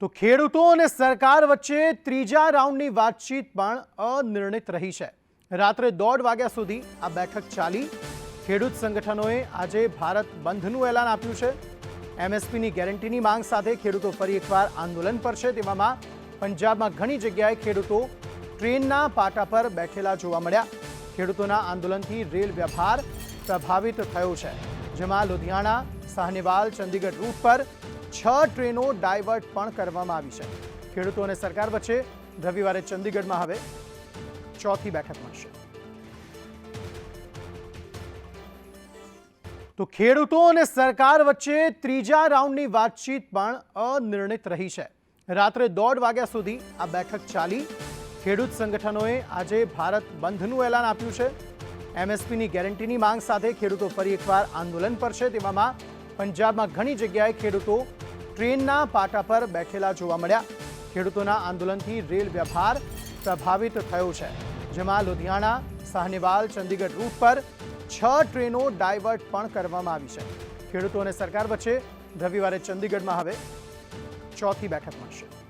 તો ખેડૂતો અને સરકાર વચ્ચે ત્રીજા રાઉન્ડની વાતચીત પણ અનિર્ણિત રહી છે. રાત્રે દોઢ વાગ્યા સુધી આ બેઠક ચાલી. ખેડૂત સંગઠનોએ આજે ભારત બંધનું એલાન આપ્યું છે. એમએસપીની ગેરંટીની માંગ સાથે ખેડૂતો ફરી એકવાર આંદોલન પર છે. તેવામાં પંજાબમાં ઘણી જગ્યાએ ખેડૂતો ટ્રેનના પાટા પર બેઠેલા જોવા મળ્યા. ખેડૂતોના આંદોલનથી રેલ વ્યવહાર પ્રભાવિત થયો છે. જેમાં લુધિયાણા, સાહનેવાલ, ચંદીગઢ રૂટ પર છ ટ્રેનો ડાયવર્ટ પણ કરવામાં આવી છે. ખેડૂતો અને સરકાર વચ્ચે રવિવારે ચંદીગઢમાં હવે ચોથી બેઠક મળશે. તો ખેડૂતો અને સરકાર વચ્ચે ત્રીજા રાઉન્ડની વાતચીત પણ અનિર્ણિત રહી છે. રાત્રે દોઢ વાગ્યા સુધી આ બેઠક ચાલી. ખેડૂત સંગઠનોએ આજે ભારત બંધનું એલાન આપ્યું છે. એમએસપીની ગેરંટીની માંગ સાથે ખેડૂતો ફરી એકવાર આંદોલન પર છે તેવામાં પંજાબમાં ઘણી જગ્યાએ ખેડૂતો ટ્રેનના પાટા પર બેઠેલા જોવા મળ્યા. ખેડૂતોના આંદોલનથી રેલ વ્યવહાર પ્રભાવિત થયો છે. જેમાં લુધિયાણા, સાહનેવાલ, ચંદીગઢ રૂટ પર છ ટ્રેનો ડાયવર્ટ પણ કરવામાં આવી છે. ખેડૂતો અને સરકાર વચ્ચે રવિવારે ચંદીગઢમાં હવે ચોથી બેઠક મળશે.